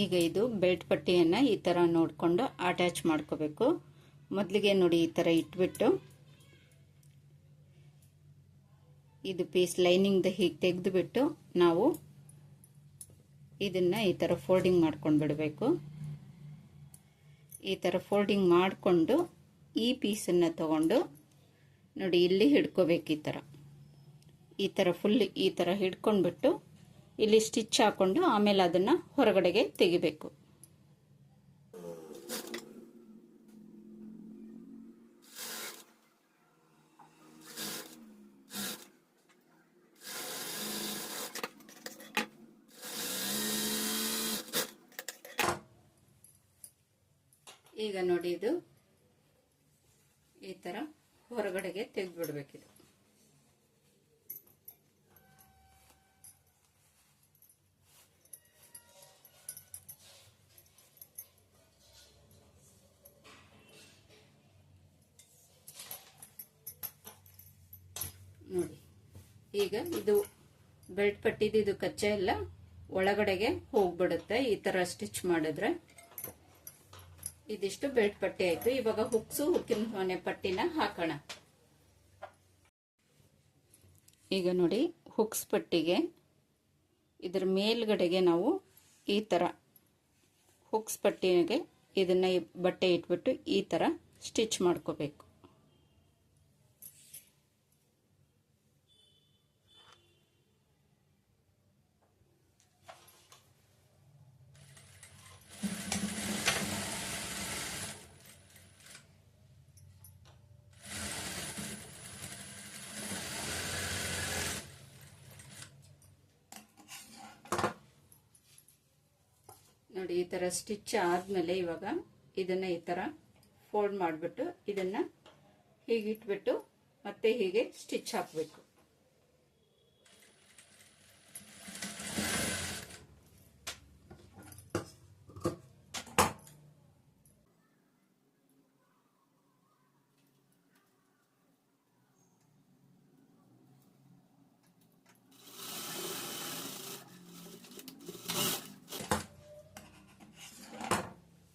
ಈಗ ಇದು ಬೆಲ್ಟ್ ಪಟ್ಟಿಯನ್ನು ಈ ಥರ ನೋಡಿಕೊಂಡು ಅಟ್ಯಾಚ್ ಮಾಡ್ಕೋಬೇಕು. ಮೊದಲಿಗೆ ನೋಡಿ ಈ ಥರ ಇಟ್ಬಿಟ್ಟು ಇದು ಪೀಸ್ ಲೈನಿಂಗ್ದ ಹೀಗೆ ತೆಗೆದುಬಿಟ್ಟು ನಾವು ಇದನ್ನು ಈ ಥರ ಫೋಲ್ಡಿಂಗ್ ಮಾಡ್ಕೊಂಡು ಬಿಡಬೇಕು. ಈ ಥರ ಫೋಲ್ಡಿಂಗ್ ಮಾಡಿಕೊಂಡು ಈ ಪೀಸನ್ನು ತಗೊಂಡು ನೋಡಿ ಇಲ್ಲಿ ಹಿಡ್ಕೋಬೇಕು ಈ ಥರ ಈ ಥರ ಫುಲ್ ಈ ಥರ ಹಿಡ್ಕೊಂಡ್ಬಿಟ್ಟು ಇಲ್ಲಿ ಸ್ಟಿಚ್ ಹಾಕೊಂಡು ಆಮೇಲೆ ಅದನ್ನು ಹೊರಗಡೆಗೆ ತೆಗಿಬೇಕು. ಈಗ ನೋಡಿ ಇದು ಈ ಥರ ಹೊರಗಡೆಗೆ ತೆಗೆದ್ಬಿಡ್ಬೇಕಿದು. ಬೆಲ್ಟ್ ಪಟ್ಟಿದ್ದು ಇದು ಕಚ್ಚೆ ಎಲ್ಲ ಒಳಗಡೆಗೆ ಹೋಗ್ಬಿಡುತ್ತೆ. ಈ ತರ ಸ್ಟಿಚ್ ಮಾಡಿದ್ರೆ. ಇದಿಷ್ಟು ಬೆಲ್ಟ್ ಪಟ್ಟಿ ಆಯ್ತು. ಇವಾಗ ಹುಕ್ಸು, ಹುಕ್ಕಿನ ಮನೆ ಪಟ್ಟಿನ ಹಾಕೋಣ. ಈಗ ನೋಡಿ, ಹುಕ್ಸ್ ಪಟ್ಟಿಗೆ ಇದರ ಮೇಲ್ಗಡೆಗೆ ನಾವು ಈ ಥರ ಹುಕ್ಸ್ ಪಟ್ಟಿಗೆ ಇದನ್ನು ಬಟ್ಟೆ ಇಟ್ಬಿಟ್ಟು ಈ ಥರ ಸ್ಟಿಚ್ ಮಾಡ್ಕೋಬೇಕು ನೋಡಿ ಈ ಥರ ಸ್ಟಿಚ್ ಆದಮೇಲೆ ಇವಾಗ ಇದನ್ನು ಈ ಥರ ಫೋಲ್ಡ್ ಮಾಡಿಬಿಟ್ಟು ಇದನ್ನು ಹೀಗಿಟ್ಬಿಟ್ಟು ಮತ್ತೆ ಹೀಗೆ ಸ್ಟಿಚ್ ಹಾಕಬೇಕು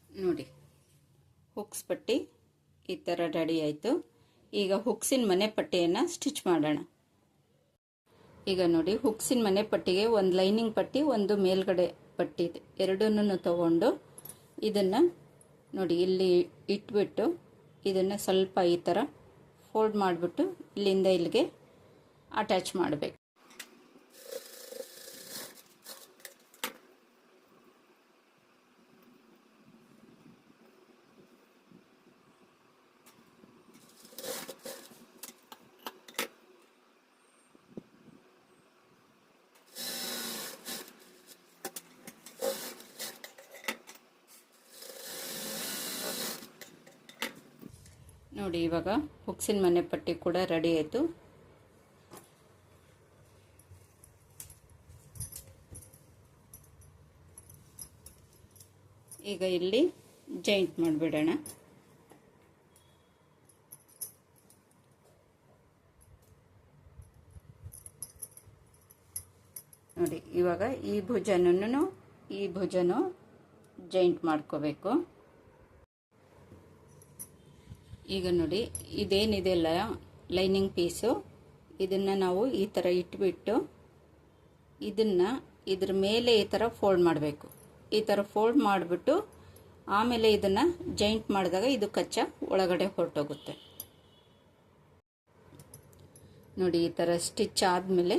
ನೋಡಿ ಹುಕ್ಸ್ ಪಟ್ಟಿ ಈ ಥರ ರೆಡಿ ಆಯಿತು. ಈಗ ಹುಕ್ಸಿನ ಮನೆ ಪಟ್ಟಿಯನ್ನು ಸ್ಟಿಚ್ ಮಾಡೋಣ. ಈಗ ನೋಡಿ, ಹುಕ್ಸಿನ ಮನೆ ಪಟ್ಟಿಗೆ ಒಂದು ಲೈನಿಂಗ್ ಪಟ್ಟಿ, ಒಂದು ಮೇಲ್ಗಡೆ ಪಟ್ಟಿ ಇದೆ. ಎರಡನ್ನೂ ತಗೊಂಡು ಇದನ್ನು ನೋಡಿ, ಇಲ್ಲಿ ಇಟ್ಬಿಟ್ಟು ಇದನ್ನು ಸ್ವಲ್ಪ ಈ ಥರ ಫೋಲ್ಡ್ ಮಾಡಿಬಿಟ್ಟು ಇಲ್ಲಿಂದ ಇಲ್ಲಿಗೆ ಅಟ್ಯಾಚ್ ಮಾಡಬೇಕು. ನೋಡಿ, ಇವಾಗ ಹುಕ್ಸಿನ ಮನೆ ಪಟ್ಟಿ ಕೂಡ ರೆಡಿ ಆಯಿತು. ಈಗ ಇಲ್ಲಿ ಜಾಯಿಂಟ್ ಮಾಡಿಬಿಡೋಣ. ನೋಡಿ, ಇವಾಗ ಈ ಭುಜನೂ ಈ ಭುಜನೂ ಜಾಯಿಂಟ್ ಮಾಡ್ಕೋಬೇಕು. ಈಗ ನೋಡಿ ಇದೇನಿದೆಯಲ್ಲ ಲೈನಿಂಗ್ ಪೀಸು. ಇದನ್ನು ನಾವು ಈ ಥರ ಇಟ್ಬಿಟ್ಟು ಇದನ್ನು ಇದ್ರ ಮೇಲೆ ಈ ಥರ ಫೋಲ್ಡ್ ಮಾಡಬೇಕು. ಈ ಥರ ಫೋಲ್ಡ್ ಮಾಡಿಬಿಟ್ಟು ಆಮೇಲೆ ಇದನ್ನು ಜಾಯಿಂಟ್ ಮಾಡಿದಾಗ ಇದು ಕಚ್ಚಾ ಒಳಗಡೆ ಹೊರಟೋಗುತ್ತೆ. ನೋಡಿ, ಈ ಥರ ಸ್ಟಿಚ್ ಆದಮೇಲೆ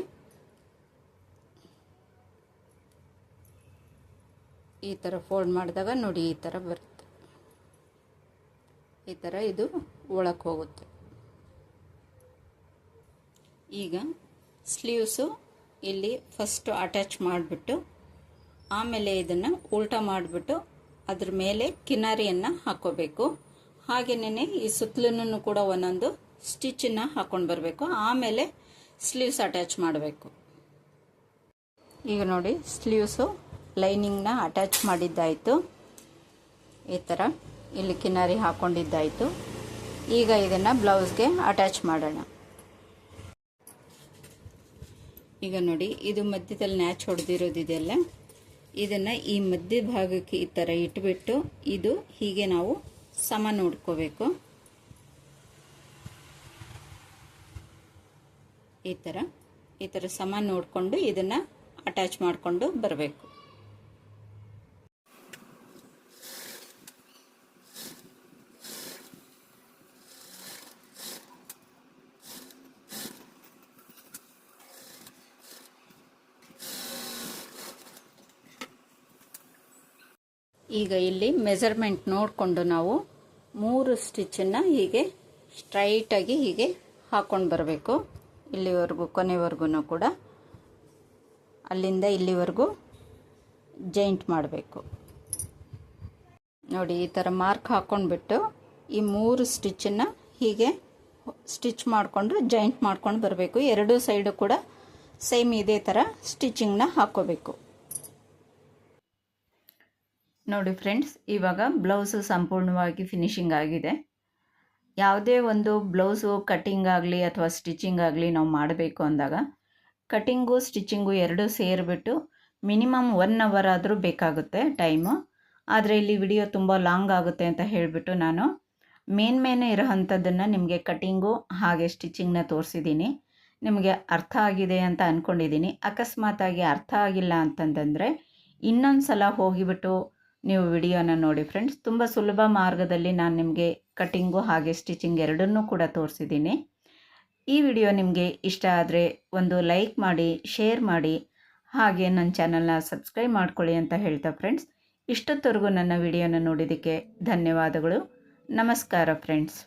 ಈ ಥರ ಫೋಲ್ಡ್ ಮಾಡಿದಾಗ ನೋಡಿ, ಈ ಥರ ಬರುತ್ತೆ. ಈ ಥರ ಇದು ಒಳಕ್ಕೆ ಹೋಗುತ್ತೆ. ಈಗ ಸ್ಲೀವ್ಸು ಇಲ್ಲಿ ಫಸ್ಟು ಅಟ್ಯಾಚ್ ಮಾಡಿಬಿಟ್ಟು, ಆಮೇಲೆ ಇದನ್ನು ಉಲ್ಟಾ ಮಾಡಿಬಿಟ್ಟು ಅದ್ರ ಮೇಲೆ ಕಿನಾರಿಯನ್ನು ಹಾಕೋಬೇಕು. ಹಾಗೆಯೇ ಈ ಸುತ್ತಲೂ ಕೂಡ ಒಂದೊಂದು ಸ್ಟಿಚ್ಚನ್ನು ಹಾಕ್ಕೊಂಡು ಬರಬೇಕು. ಆಮೇಲೆ ಸ್ಲೀವ್ಸ್ ಅಟ್ಯಾಚ್ ಮಾಡಬೇಕು. ಈಗ ನೋಡಿ, ಸ್ಲೀವ್ಸು ಲೈನಿಂಗ್ನ ಅಟ್ಯಾಚ್ ಮಾಡಿದ್ದಾಯಿತು. ಈ ಥರ ಇಲ್ಲಿ ಕಿನಾರಿ ಹಾಕೊಂಡಿದ್ದಾಯಿತು. ಈಗ ಇದನ್ನು ಬ್ಲೌಸ್ಗೆ ಅಟ್ಯಾಚ್ ಮಾಡೋಣ. ಈಗ ನೋಡಿ, ಇದು ಮಧ್ಯದಲ್ಲಿ ನ್ಯಾಚ್ ಹೊಡೆದಿರೋದಿದೆಯಲ್ಲ ಇದನ್ನು ಈ ಮಧ್ಯ ಭಾಗಕ್ಕೆ ಈ ಥರ ಇಟ್ಬಿಟ್ಟು ಇದು ಹೀಗೆ ನಾವು ಸಮ ನೋಡ್ಕೋಬೇಕು. ಈ ಥರ ಈ ಥರ ಸಮ ನೋಡಿಕೊಂಡು ಇದನ್ನು ಅಟ್ಯಾಚ್ ಮಾಡಿಕೊಂಡು ಬರಬೇಕು. ಈಗ ಇಲ್ಲಿ ಮೆಜರ್ಮೆಂಟ್ ನೋಡಿಕೊಂಡು ನಾವು ಮೂರು ಸ್ಟಿಚ್ಚನ್ನು ಹೀಗೆ ಸ್ಟ್ರೈಟಾಗಿ ಹೀಗೆ ಹಾಕ್ಕೊಂಡು ಬರಬೇಕು. ಇಲ್ಲಿವರೆಗೂ ಕೊನೆವರೆಗೂ ಕೂಡ ಅಲ್ಲಿಂದ ಇಲ್ಲಿವರೆಗೂ ಜಾಯಿಂಟ್ ಮಾಡಬೇಕು. ನೋಡಿ, ಈ ಥರ ಮಾರ್ಕ್ ಹಾಕ್ಕೊಂಡ್ಬಿಟ್ಟು ಈ ಮೂರು ಸ್ಟಿಚ್ಚನ್ನು ಹೀಗೆ ಸ್ಟಿಚ್ ಮಾಡಿಕೊಂಡು ಜಾಯಿಂಟ್ ಮಾಡ್ಕೊಂಡು ಬರಬೇಕು. ಎರಡೂ ಸೈಡು ಕೂಡ ಸೇಮ್ ಇದೇ ಥರ ಸ್ಟಿಚಿಂಗ್ನ ಹಾಕ್ಕೋಬೇಕು ನೋಡಿ ಫ್ರೆಂಡ್ಸ್, ಇವಾಗ ಬ್ಲೌಸು ಸಂಪೂರ್ಣವಾಗಿ ಫಿನಿಶಿಂಗ್ ಆಗಿದೆ. ಯಾವುದೇ ಒಂದು ಬ್ಲೌಸು ಕಟ್ಟಿಂಗ್ ಆಗಲಿ ಅಥವಾ ಸ್ಟಿಚಿಂಗ್ ಆಗಲಿ ನಾವು ಮಾಡಬೇಕು ಅಂದಾಗ ಕಟ್ಟಿಂಗು ಸ್ಟಿಚಿಂಗು ಎರಡೂ ಸೇರಿಬಿಟ್ಟು ಮಿನಿಮಮ್ ಒನ್ ಅವರ್ ಆದರೂ ಬೇಕಾಗುತ್ತೆ ಟೈಮು ಆದರೆ ಇಲ್ಲಿ ವಿಡಿಯೋ ತುಂಬ ಲಾಂಗ್ ಆಗುತ್ತೆ ಅಂತ ಹೇಳಿಬಿಟ್ಟು ನಾನು ಮೇನ್ ಮೇನ್ ಇರೋ ಅಂಥದ್ದನ್ನು ನಿಮಗೆ ಕಟ್ಟಿಂಗು ಹಾಗೆ ಸ್ಟಿಚಿಂಗ್ನ ತೋರಿಸಿದ್ದೀನಿ. ನಿಮಗೆ ಅರ್ಥ ಆಗಿದೆ ಅಂತ ಅಂದ್ಕೊಂಡಿದ್ದೀನಿ ಅಕಸ್ಮಾತಾಗಿ ಅರ್ಥ ಆಗಿಲ್ಲ ಅಂತಂತಂದರೆ ಇನ್ನೊಂದು ಸಲ ಹೋಗಿಬಿಟ್ಟು ನೀವು ವಿಡಿಯೋನ ನೋಡಿ ಫ್ರೆಂಡ್ಸ್. ತುಂಬ ಸುಲಭ ಮಾರ್ಗದಲ್ಲಿ ನಾನು ನಿಮಗೆ ಕಟಿಂಗು ಹಾಗೆ ಸ್ಟಿಚಿಂಗ್ ಎರಡನ್ನೂ ಕೂಡ ತೋರಿಸಿದ್ದೀನಿ. ಈ ವಿಡಿಯೋ ನಿಮಗೆ ಇಷ್ಟ ಆದರೆ ಒಂದು ಲೈಕ್ ಮಾಡಿ, ಶೇರ್ ಮಾಡಿ, ಹಾಗೆ ನನ್ನ ಚಾನಲ್ನ ಸಬ್ಸ್ಕ್ರೈಬ್ ಮಾಡ್ಕೊಳ್ಳಿ ಅಂತ ಹೇಳ್ತಾ ಫ್ರೆಂಡ್ಸ್. ಇಷ್ಟೊತ್ತವರೆಗೂ ನನ್ನ ವಿಡಿಯೋನ ನೋಡಿದ್ದಕ್ಕೆ ಧನ್ಯವಾದಗಳು. ನಮಸ್ಕಾರ ಫ್ರೆಂಡ್ಸ್.